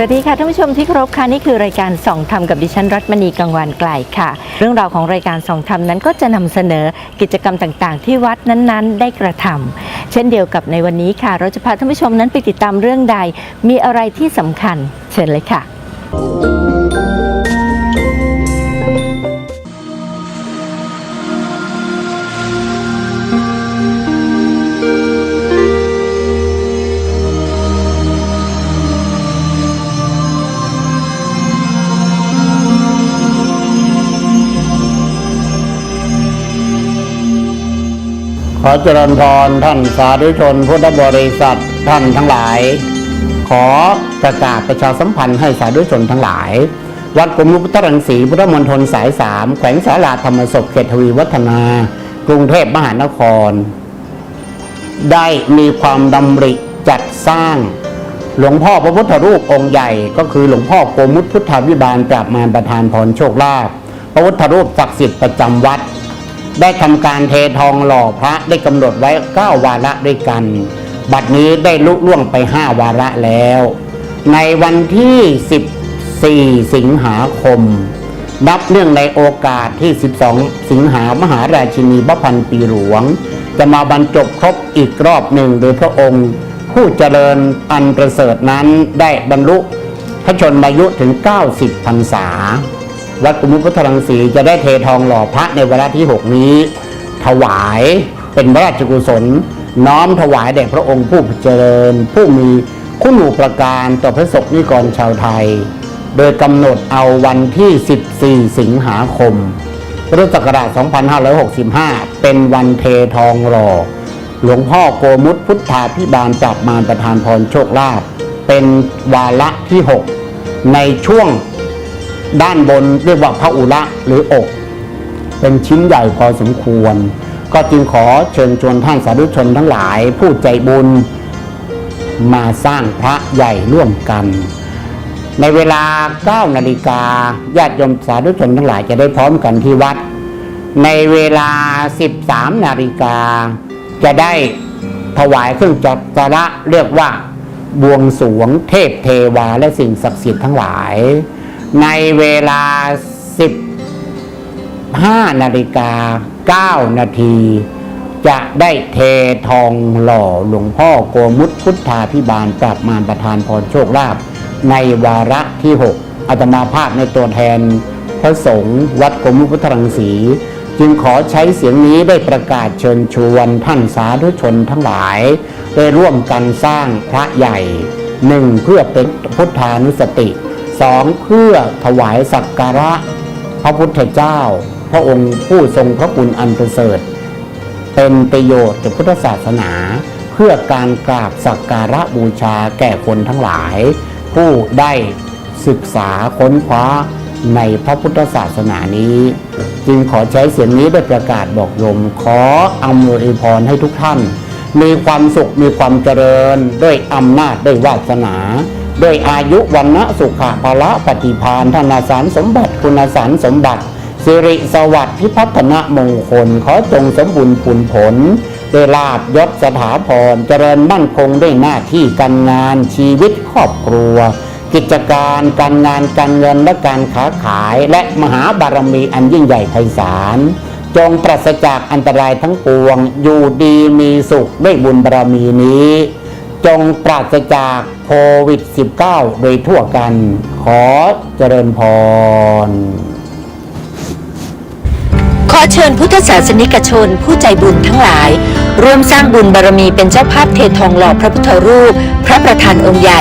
สวัสดีค่ะท่านผู้ชมที่เคารพค่ะนี่คือรายการส่องธรรมกับดิฉันรัตมณีกังวานไกลค่ะ เรื่องราวของรายการส่องธรรมนั้นก็จะนำเสนอกิจกรรมต่างๆ ที่วัดนั้นๆ ได้กระทำเช่นเดียวกับในวันนี้ค่ะ เราจะพาท่านผู้ชมนั้นไปติดตามเรื่องใดมีอะไรที่สำคัญ เชิญเลยค่ะ ขอเจริญพรท่านสาธุชนพุทธบริษัทท่านทั้งหลาย ขอประกาศประชาสัมพันธ์ให้สาธุชนทั้งหลาย วัดกรมลวงพุทธรังสีพุทธมณฑลสายสามแขวงสาราธรรมศพเขตทวีวัฒนา กรุงเทพมหานคร ได้มีความดำริจัดสร้าง หลวงพ่อพระพุทธรูปองค์ใหญ่ก็คือหลวงพ่อโกมุตพุทธวิบาลปราบมารประธานพรโชคลาภพระพุทธรูปศักดิ์สิทธิ์ประจำวัด ได้ทำการเททองหล่อพระได้กำหนดไว้9วาระด้วยกัน บัดนี้ได้ลุล่วงไป5วาระแล้ว ในวันที่ 14 สิงหาคม นับเนื่องในโอกาสที่ 12 สิงหามหาราชินีพระพันปีหลวง จะมาบรรจบครบอีกรอบหนึ่งโดยพระองค์ ผู้เจริญอันประเสริฐนั้นได้บรรลุพระชนมายุถึง 90พรรษา วัดกุมุพุทธรังสีจะได้เททองหล่อพระในเวลาที่ 6 นี้ ถวายเป็นพระราชกุศล น้อมถวายแด่พระองค์ผู้เจริญ ผู้มีคุณูปการต่อพระศกนิกรชาวไทย โดยกำหนดเอาวันที่ 14 สิงหาคมพุทธศักราช 2565 เป็นวันเททองหล่อ หลวงพ่อโกมุตพุทธาพิบาลจับมารประธานพรโชคลาภเป็นวาระที่ 6 ในช่วง ด้านบนเรียกว่าพระอุระหรืออก เป็นชิ้นใหญ่พอสมควร ก็จึงขอเชิญชวนท่านสาธุชนทั้งหลายผู้ใจบุญ มาสร้างพระใหญ่ร่วมกัน ในเวลา 9 นาฬิกาญาติโยมสาธุชนทั้งหลายจะได้พร้อมกันที่วัด ในเวลา 13 นาฬิกาจะได้ถวายเครื่องจักระเรียกว่าบวงสรวงเทพเทวาและสิ่งศักดิ์สิทธิ์ทั้งหลาย ในเวลา 15 นาฬิกา 9 นาที จะได้เททองหล่อหลวงพ่อโกมุตพุทธาพิบาลปราบมารประธานพรโชคลาภในวาระที่ 6อาตมาภาพในตัวแทนพระสงฆ์วัดโกมุตพุทธรังสี จึงขอใช้เสียงนี้ได้ประกาศเชิญชวนท่านสาธุชนทั้งหลาย ได้ร่วมกันสร้างพระใหญ่หนึ่งเพื่อเป็นพุทธานุสติ สองเพื่อถวายสักการะพระพุทธเจ้า พระองค์ผู้ทรงพระคุณอันประเสริฐเป็นประโยชน์แก่พุทธศาสนา เพื่อการกราบสักการะบูชาแก่คนทั้งหลาย ผู้ได้ศึกษาค้นคว้าในพระพุทธศาสนานี้ จึงขอใช้เสียงนี้ได้ประกาศบอกโยม ขออำนวยพรให้ทุกท่าน มีความสุขมีความเจริญด้วยอำนาจด้วยวาสนา ด้วยอายุวันนะสุขะพละปฏิพานธนาสารสมบัติคุณสารสมบัติ สิริสวัสดิ์พิพัฒนมงคลขอจงสมบูรณ์ผลผลได้ลาบยศสถาพรเจริญมั่นคงด้วยหน้าที่การงานชีวิตครอบครัว กิจการการงานการเงินและการค้าขายและมหาบารมีอันยิ่งใหญ่ไพศาลจงปราศจากอันตรายทั้งปวง อยู่ดีมีสุขด้วยบุญบารมีนี้ จงปราศจากโควิด -19 โดยทั่วกัน ขอเจริญพร อเชิญพุทธศาสนิกชน ผู้ใจบุญทั้งหลาย ร่วมสร้างบุญบารมีเป็นเจ้าภาพเททองหล่อพระพุทธรูป พระประธานองค์ใหญ่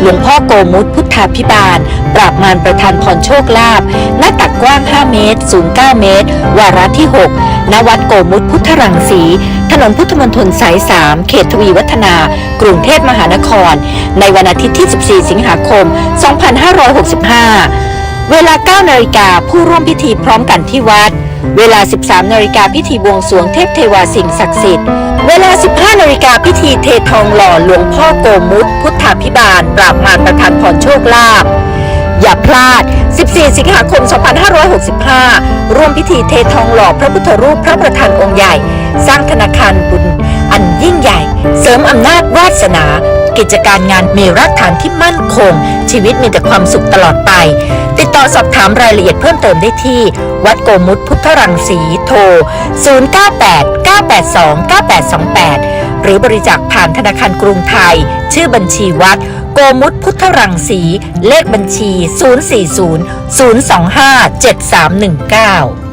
หลวงพ่อโกมุตพุทธาพิบาล ปราบมารประธานพรโชคลาภหน้าตักกว้าง 5 เมตร สูง 9 เมตร วาระที่ 6 ณ วัดโกมุตพุทธรังสี ถนนพุทธมณฑลสาย 3 เขตทวีวัฒนา กรุงเทพมหานคร ในวันอาทิตย์ที่ 14 สิงหาคม 2565 เวลา 9 นาฬิกาผู้ร่วมพิธีพร้อมกันที่วัด เวลา 13นาฬิกาพิธีบวงสรวงเทพเทวาสิ่งศักดิ์สิทธิ์ เวลา 15นาฬิกาพิธีเททองหล่อหลวงพ่อโกมุตพุทธาพิบาล ปราบมารประทานพรโชคลาภอย่าพลาด 14 สิงหาคม 2565 ร่วมพิธีเททองหล่อพระพุทธรูปพระประธานองค์ใหญ่ สร้างธนาคารบุญ อันยิ่งใหญ่ เสริมอำนาจวาสนา กิจการงานมีรากฐานที่มั่นคง ชีวิตมีแต่ความสุขตลอดไป ติด ต่อสอบถามรายละเอียดเพิ่มเติมได้ที่ วัดโกมุตพุทธรังสีโทร 098 982 9828 หรือบริจาคผ่านธนาคารกรุงไทย ชื่อบัญชีวัดโกมุตพุทธรังสี เลขบัญชี 040 025 7319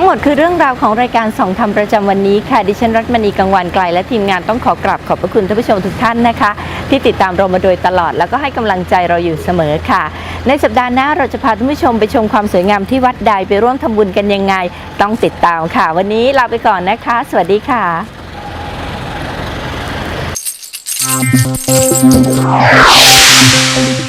ทั้งหมดคือเรื่องราวของรายการสองธรรมประจำวันนี้ค่ะ ดิฉันรัตมณีกังวานไกล และทีมงานต้องขอกราบขอบพระคุณท่านผู้ชมทุกท่านนะคะ ที่ติดตามเรามาโดยตลอด แล้วก็ให้กำลังใจเราอยู่เสมอค่ะ ในสัปดาห์หน้าเราจะพาท่านผู้ชมไปชมความสวยงามที่วัดใดไปร่วมทำบุญกันยังไง ต้องติดตามค่ะ วันนี้ลาไปก่อนนะคะ สวัสดีค่ะ Thank